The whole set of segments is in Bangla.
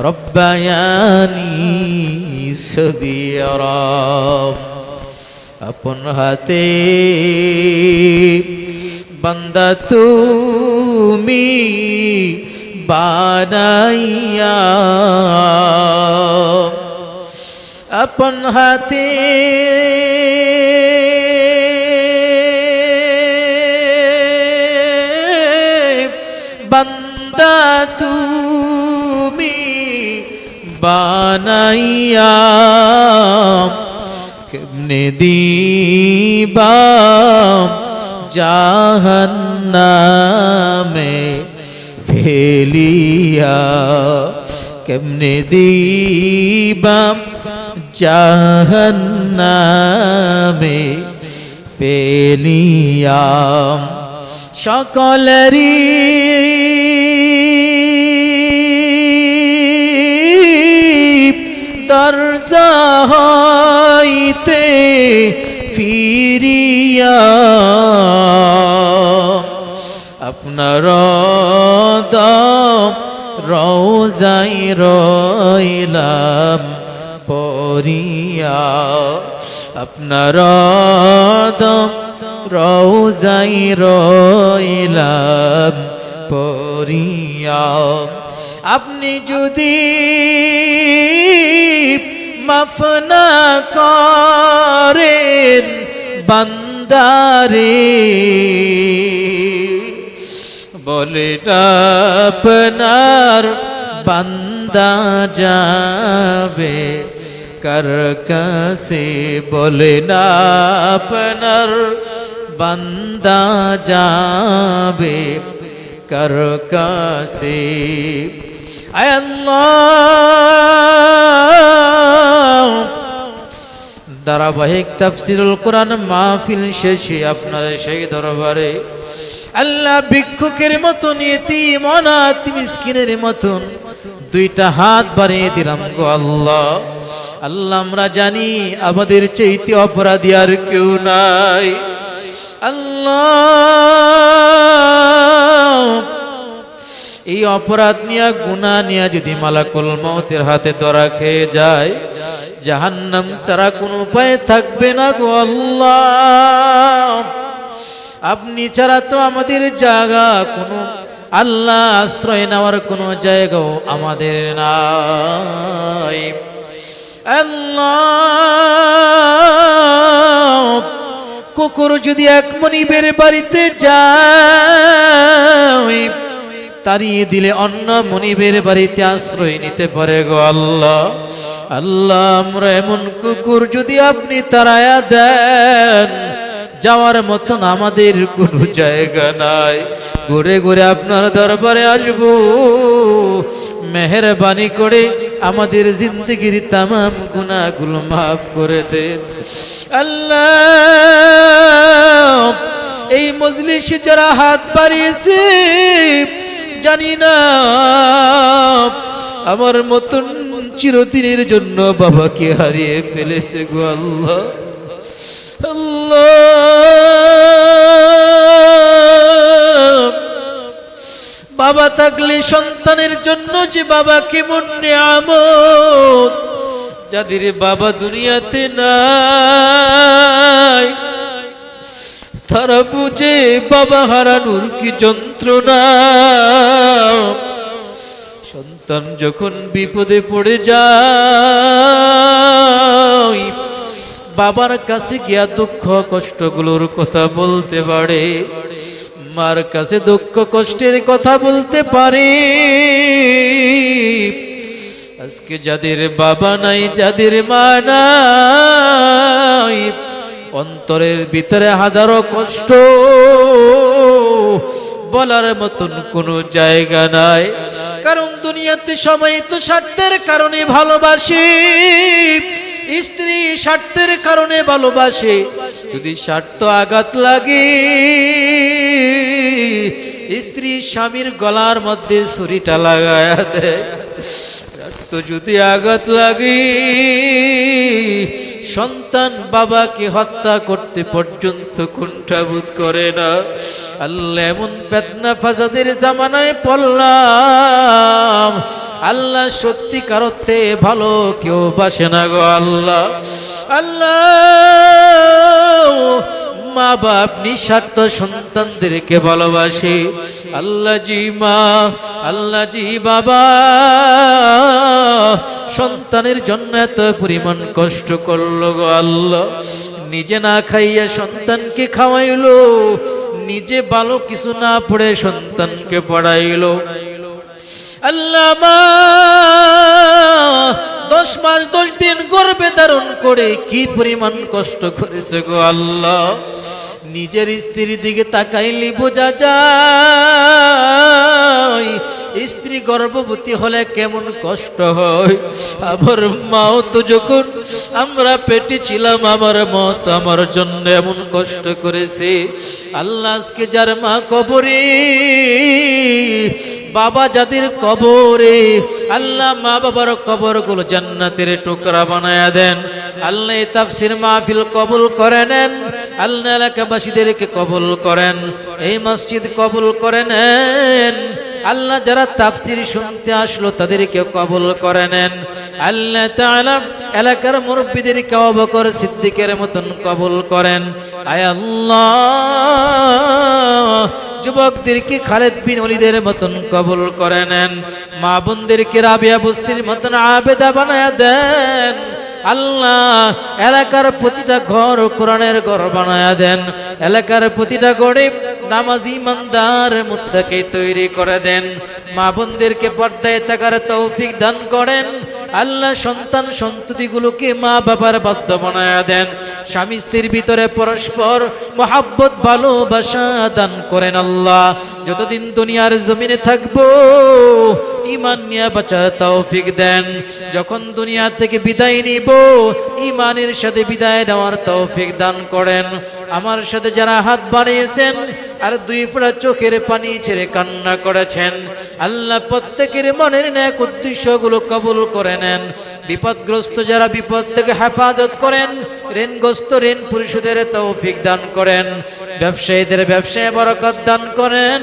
রব্বায়ানি সদিয়রব আপন হাতে বান্দা তুমি বানাইয়া আপন হাতে বান্দা তুমি বানাইয়া কেমনে দিবা জাহান্নামে ফেলিয়া কেমনে দিবা জাহান্নামে ফেলিয়া সকলেরই দরজা হইতে ফিরিয়া আপনার রোজাই রইলাম পরিয়া আপনার রোজাই রইলাম পরিয়া আপনি যদি মাফ না করেন বান্দারে। বলে আপনার বান্দা যাবে কার কাছে? বলে না আপনার বান্দা যাবে কার কাছে? ধারাবাহিক তাফসিরুল কোরআন মাহফিল শেষে আপনার সেই দরবারে আল্লাহ ভিক্ষুকের মতন এতিম অনাথ, মিসকিনের মতন দুইটা হাত বাড়িয়ে দিলাম গো আল্লাহ। আল্লাহ আমরা জানি আমাদের চাইতে অপরাধী আর কেউ নাই। আল্লাহ এই অপরাধ নিয়া গুণা নিয়া যদি মালাকুল মৌতের হাতে ধরা খেয়ে যায়, জাহান্নাম সারা কোন উপায় থাকবে না গো আল্লাহ। আপনি ছাড়া তো আমাদের জায়গা কোনো, আল্লাহ আশ্রয় নেওয়ার কোনো জায়গাও আমাদের নাই। আল্লাহ, কুকুর যদি এক মনিবের বাড়িতে যায় তাড়িয়ে দিলে অন্য মনিবের বাড়িতে আশ্রয় নিতে পারে গো আল্লাহ। আল্লাহ, আমরা এমন কুকুর যদি আপনি তারায়া দেন, যাওয়ার মতন আমাদের কোনো জায়গা নাই। ঘুরে ঘুরে আপনার দরবারে আসব। মেহরবানি করে আমাদের জিন্দগির তামাম গুনাহগুলো মাফ করে দেন। আল্লাহ, এই মজলিসে যারা হাত বাড়িয়েছে জানি না। আমার মতন চিরদিনের জন্য বাবাকে হারিয়ে ফেলেছে গো আল্লাহ। বাবা থাকলে সন্তানের জন্য যে বাবা কেমন নিয়ামত, যাদের বাবা দুনিয়াতে নাই। তারা বুঝে বাবা হারানোর কি যন্ত্রণা? সন্তান যখন বিপদে পড়ে যায়, বাবার কাছে গিয়া দুঃখ কষ্টগুলোর কথা বলতে পারে, মার কাছে দুঃখ কষ্টের কথা বলতে পারে। আজকে যাদের বাবা নাই, যাদের মা নাই অন্তরের ভিতরে হাজারো কষ্ট। বলার মতন কোনো জায়গা নাই। কারণ দুনিয়াতে সবাই তো স্বার্থের কারণে ভালোবাসে। স্ত্রী স্বার্থের কারণে ভালোবাসে। যদি স্বার্থ আঘাত লাগে, স্ত্রী স্বামীর গলার মধ্যে ছুরিটা লাগায় দেয়। যদি আঘাত লাগে সন্তান বাবাকে হত্যা করতে পর্যন্ত কুণ্ঠাবোধ করে না। আল্লাহ এমন ফেতনা ফাসাদের জামানায় পড়লাম। আল্লাহ সত্যিকার অর্থে ভালো কেউ বাসে না গো আল্লাহ। আল্লাহ মা বাপ নিঃস্বার্থ সন্তানদেরকে ভালোবাসে। আল্লাহ জি মা, আল্লাহ জি বাবা, সন্তানের জন্য এত পরিমাণ কষ্ট করল গো আল্লাহ। নিজে না খাইয়া সন্তানকে খাওয়াইলো, নিজে ভালো কিছু না পড়ে সন্তানকে পড়াইলো। আল্লাহ মা দশ মাস, দশ দিন গর্বে ধারণ করে কি পরিমাণ কষ্ট করেছে গো আল্লাহ। নিজের স্ত্রীর দিকে তাকাইলি বোঝা যায়, স্ত্রী গর্ভবতী হলে কেমন কষ্ট হয়। আমার মাও তো যখন আমরা পেটে ছিলাম, আমার মত আমার জন্য এমন কষ্ট করেছে। আল্লাহ আজকে যার মা কবরে বাবা যাদের কবরে, আল্লাহ মা বাবার কবরগুলো জান্নাতের টুকরা বানায়া দেন। আল্লাহ তাফসির মাহফিল কবুল করে নেন, আল্লাহ এলাকাবাসীদেরকে কবুল করেন, এই মসজিদ কবুল করে নেন। আল্লাহ যারা তাফসির শুনতে আসলো তাদেরকে কবুল করে নেন। আল্লাহ তাআলা এলাকার মুরব্বীদেরকে অবকর সিদ্দিকের মতন কবুল করেন। আয় আল্লাহ যুবকদেরকে খালেদ বিন অলিদের মতন কবল করে নেন। মা বোনদেরকে রাবিয়া বস্তির মতন আবেদা বানায় দেন। আল্লাহ এলাকার প্রতিটা ঘর কোরআনের ঘর বানায়া দেন। এলাকার প্রতিটা গড়ে নামাজি ইমানদার মুত্তাকে তৈরি করে দেন। মা বোনদেরকে পর্দায় থাকার তৌফিক দান করেন। আল্লাহ সন্তান সন্ততিগুলোকে মা বাবার বাধ্য বানায়া দেন। স্বামী স্ত্রীর ভিতরে পরস্পর মহাব্বত, ভালোবাসা দান করেন আল্লাহ। যতদিন দুনিয়ার জমিনে থাকব ইমান নিয়ে বাঁচা তৌফিক দেন। যখন দুনিয়া থেকে বিদায় নিব ইমানের সাথে বিদায় নেওয়ার তৌফিক দান করেন। আমার সাথে যারা হাত বাড়িয়েছেন আর দুই ফোঁটা চোখের পানি ছেড়ে কান্না করেছেন। আল্লাহ প্রত্যেকের মনের ন্যাক উদ্দেশ্যগুলো কবুল করে নেন। বিপদগ্রস্ত যারা বিপদ থেকে হেফাজত করেন, ঋণগ্রস্ত ঋণ পরিশোধের তৌফিক দান করেন। ব্যবসায়ীদের ব্যবসায় বরকত দান করেন,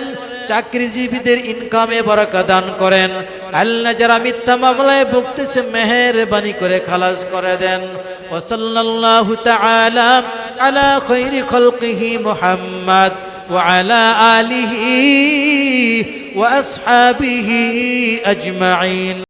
চাকরিজীবীদের ইনকামে বরকত দান করেন। আল্লাহ যারা মিথ্যা মামলায় ভুগতেছে, মেহেরবানি করে খালাস করে দেন। ওসল্লাল্লাহু তাআলা আলা খৈরি খলকিহি মুহাম্মদ। وعلى آله وأصحابه أجمعين.